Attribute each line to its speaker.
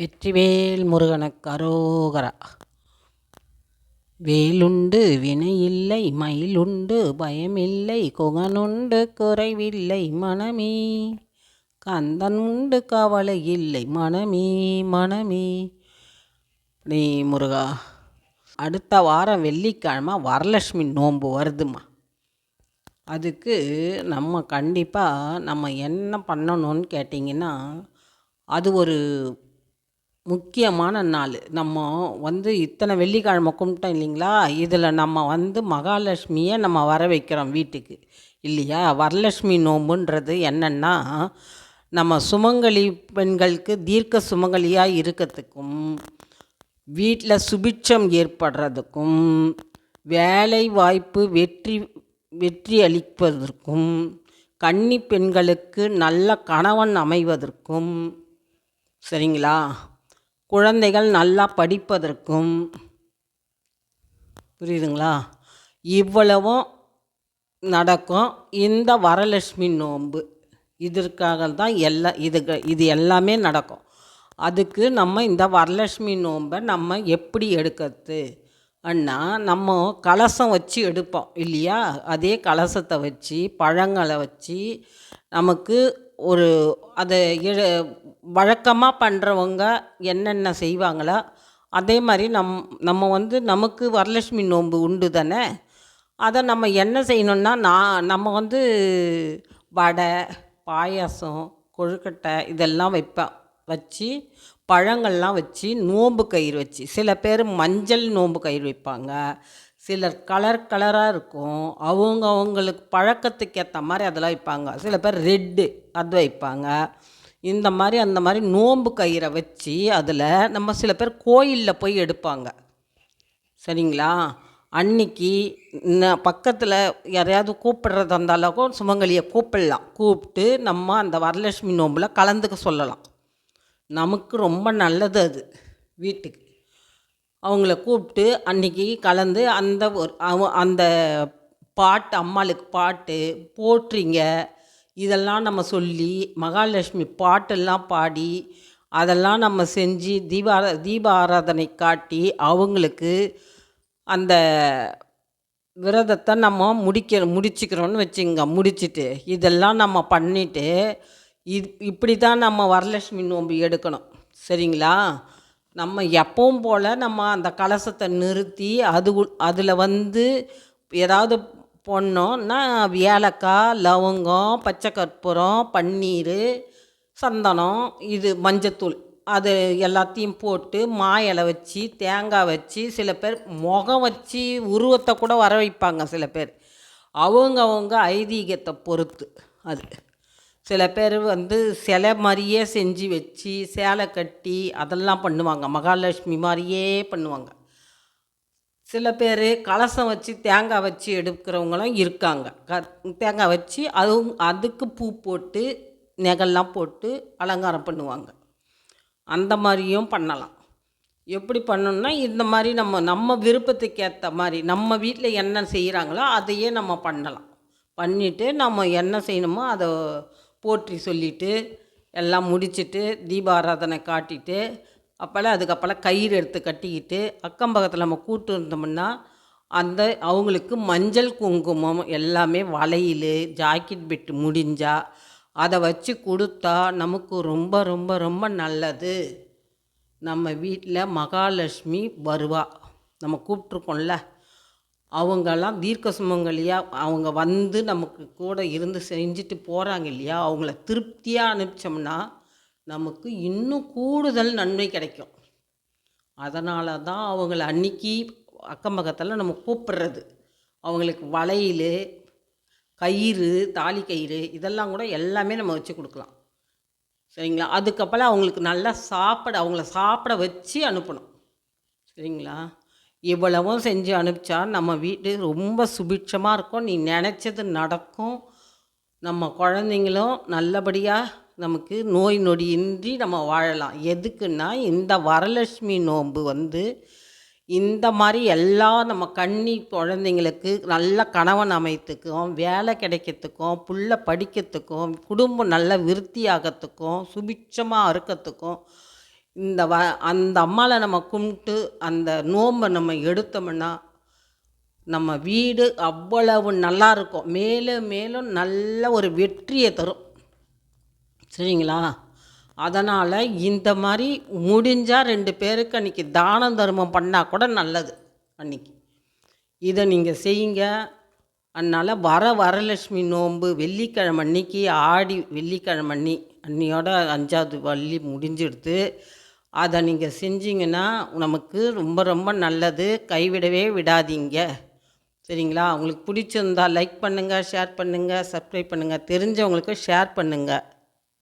Speaker 1: வெற்றிவேல் முருகனுக்கு அரோகரா. வேலுண்டு வினையில்லை மயிலுண்டு பயமில்லை குகனுண்டு குறைவில்லை மனமே. கந்தன் உண்டு கவலை இல்லை மனமே மனமே. நீ முருகா அடுத்த வாரம் வெள்ளிக்கிழமை வரலட்சுமி நோன்பு வருதுமா அதுக்கு நம்ம கண்டிப்பாக நம்ம என்ன பண்ணணும்னு கேட்டிங்கன்னா அது ஒரு முக்கியமான நாள். நம்ம வந்து இத்தனை வெள்ளிக்கிழமை கும்பிட்டோம் இல்லைங்களா? இதில் நம்ம வந்து மகாலட்சுமியை நம்ம வர வைக்கிறோம் வீட்டுக்கு. இல்லையா? வரலட்சுமி நோம்புன்றது என்னென்னா நம்ம சுமங்கலி பெண்களுக்கு தீர்க்க சுமங்கலியாக இருக்கிறதுக்கும் வீட்டில் சுபிட்சம் ஏற்படுறதுக்கும் வேலை வாய்ப்பு வெற்றி வெற்றி அளிப்பதற்கும் கன்னி பெண்களுக்கு நல்ல கணவன் அமைவதற்கும் சரிங்களா? குழந்தைகள் நல்லா படிப்பதற்கும் புரியுதுங்களா? இவ்வளவும் நடக்கும். இந்த வரலட்சுமி நோன்பு இதற்காக தான் எல்லா இதுக்கு இது எல்லாமே நடக்கும். அதுக்கு நம்ம இந்த வரலட்சுமி நோன்பை நம்ம எப்படி எடுக்கிறது? அண்ணா நம்ம கலசம் வச்சு எடுப்போம் இல்லையா? அதே கலசத்தை வச்சு பழங்களை வச்சு நமக்கு ஒரு அதை எ வழக்கமாக பண்ணுறவங்க என்னென்ன செய்வாங்களோ அதே மாதிரி நம் நம்ம வந்து நமக்கு வரலட்சுமி நோன்பு உண்டு தானே? அதை நம்ம என்ன செய்யணும்னா நான் நம்ம வந்து வடை பாயாசம் கொழுக்கட்டை இதெல்லாம் வைப்பேன் வச்சு பழங்கள்லாம் வச்சு நோம்பு கயிறு வச்சு சில பேர் மஞ்சள் நோம்பு கயிறு வைப்பாங்க. சிலர் கலர் கலராக இருக்கும். அவங்க அவங்களுக்கு பழக்கத்துக்கு ஏற்ற மாதிரி அதெல்லாம் வைப்பாங்க. சில பேர் ரெட்டு அது வைப்பாங்க. இந்த மாதிரி அந்த மாதிரி நோன்பு கயிறை வச்சு அதில் நம்ம சில பேர் கோயிலில் போய் எடுப்பாங்க. சரிங்களா? அன்னைக்கு பக்கத்தில் யாரையாவது கூப்பிடுறதா இருந்தாலும் சுமங்கலியை கூப்பிடலாம். கூப்பிட்டு நம்ம அந்த வரலட்சுமி நோம்பில் கலந்துக்க சொல்லலாம். நமக்கு ரொம்ப நல்லது அது வீட்டுக்கு. அவங்கள கூப்பிட்டு அன்றைக்கி கலந்து அந்த ஒரு அவ அந்த பாட்டு அம்மாளுக்கு பாட்டு போற்றிங்க இதெல்லாம் நம்ம சொல்லி மகாலட்சுமி பாட்டெல்லாம் பாடி அதெல்லாம் நம்ம செஞ்சு தீபார தீப ஆராதனை காட்டி அவங்களுக்கு அந்த விரதத்தை நம்ம முடிக்க முடிச்சுக்கிறோன்னு வச்சுங்க முடிச்சுட்டு இதெல்லாம் நம்ம பண்ணிவிட்டு இது இப்படி தான் நம்ம வரலட்சுமி நோம்பு எடுக்கணும். சரிங்களா? நம்ம எப்பவும் போல் நம்ம அந்த கலசத்தை நிறுத்தி அது அதில் வந்து ஏதாவது போடணுன்னா ஏலக்காய் லவங்கம் பச்சை கற்பூரம் பன்னீர் சந்தனம் இது மஞ்சத்தூள். அது எல்லாத்தையும் போட்டு மா இலை வச்சு தேங்காய் வச்சு சில பேர் முகம் வச்சு உருவத்தை கூட வர வைப்பாங்க சில பேர். அவங்கவுங்க ஐதீகத்தை பொறுத்து அது. சில பேர் வந்து சிலை மாதிரியே செஞ்சு வச்சு சேலை கட்டி அதெல்லாம் பண்ணுவாங்க. மகாலட்சுமி மாதிரியே பண்ணுவாங்க. சில பேர் கலசம் வச்சு தேங்காய் வச்சு எடுக்கிறவங்களும் இருக்காங்க. க தேங்காய் வச்சு அதுவும் அதுக்கு பூ போட்டு நெகல்லாம் போட்டு அலங்காரம் பண்ணுவாங்க. அந்த மாதிரியும் பண்ணலாம். எப்படி பண்ணணும்னா இந்த மாதிரி நம்ம நம்ம விருப்பத்துக்கு ஏற்ற மாதிரி நம்ம வீட்டில் என்ன செய்கிறாங்களோ அதையே நம்ம பண்ணலாம். பண்ணிவிட்டு நம்ம என்ன செய்யணுமோ அதை போற்றி சொல்லிவிட்டு எல்லாம் முடிச்சுட்டு தீபாராதனை காட்டிட்டு அப்போல்லாம் அதுக்கப்புறம் கயிறு எடுத்து கட்டிக்கிட்டு அக்கம் பக்கத்தில் நம்ம கூட்டு இருந்தோம்னா அந்த அவங்களுக்கு மஞ்சள் குங்குமம் எல்லாமே வளையல் ஜாக்கெட் பெட்டு முடிஞ்சால் அதை வச்சு கொடுத்தா நமக்கு ரொம்ப ரொம்ப ரொம்ப நல்லது. நம்ம வீட்டில் மகாலட்சுமி வருவா. நம்ம கூப்பிட்ருக்கோம்ல அவங்கெல்லாம் தீர்க்க சுமங்கலியாக அவங்க வந்து நமக்கு கூட இருந்து செஞ்சுட்டு போகிறாங்க இல்லையா அவங்கள திருப்தியாக அனுப்பிச்சோம்னா நமக்கு இன்னும் கூடுதல் நன்மை கிடைக்கும். அதனால தான் அவங்கள அன்னைக்கு அக்கம் பக்கத்தில் நம்ம கூப்பிடுறது. அவங்களுக்கு வளையல் கயிறு தாலி கயிறு இதெல்லாம் கூட எல்லாமே நம்ம வச்சு கொடுக்கலாம். சரிங்களா? அதுக்கப்புறம் அவங்களுக்கு நல்லா சாப்பிட அவங்கள சாப்பிட வச்சு அனுப்பணும். சரிங்களா? இவ்வளவும் செஞ்சு அனுப்பிச்சா நம்ம வீடு ரொம்ப சுபிட்சமாக இருக்கும். நீ நினச்சது நடக்கும். நம்ம குழந்தைங்களும் நல்லபடியாக நமக்கு நோய் நொடியின்றி நம்ம வாழலாம். எதுக்குன்னா இந்த வரலட்சுமி நோன்பு வந்து இந்த மாதிரி எல்லா நம்ம கண்ணி குழந்தைங்களுக்கு நல்ல கணவன் அமைத்துக்கும் வேலை கிடைக்கிறதுக்கும் புள்ள படிக்கிறதுக்கும் குடும்பம் நல்ல விருத்தியாகிறதுக்கும் சுபிட்சமாக இருக்கிறதுக்கும் இந்த வ அந்த அம்மாவை நம்ம கும்பிட்டு அந்த நோம்பை நம்ம எடுத்தோம்னா நம்ம வீடு அவ்வளவு நல்லா இருக்கும். மேலும் மேலும் நல்ல ஒரு வெற்றியை தரும். சரிங்களா? அதனால் இந்த மாதிரி முடிஞ்சால் ரெண்டு பேருக்கு அன்றைக்கி தானம் தர்மம் பண்ணால் கூட நல்லது அன்றைக்கி இதை நீங்கள் செய்யுங்க. அதனால் வர வரலட்சுமி நோன்பு வெள்ளிக்கிழமை அன்னைக்கு ஆடி வெள்ளிக்கிழமை அன்னி அன்னியோட அஞ்சாவது வள்ளி முடிஞ்சிடுது. அதை நீங்கள் செஞ்சீங்கன்னா நமக்கு ரொம்ப ரொம்ப நல்லது. கைவிடவே விடாதீங்க. சரிங்களா? உங்களுக்கு பிடிச்சிருந்தா லைக் பண்ணுங்கள் ஷேர் பண்ணுங்கள் சப்ஸ்கிரைப் பண்ணுங்கள் தெரிஞ்சவங்களுக்கு ஷேர் பண்ணுங்கள்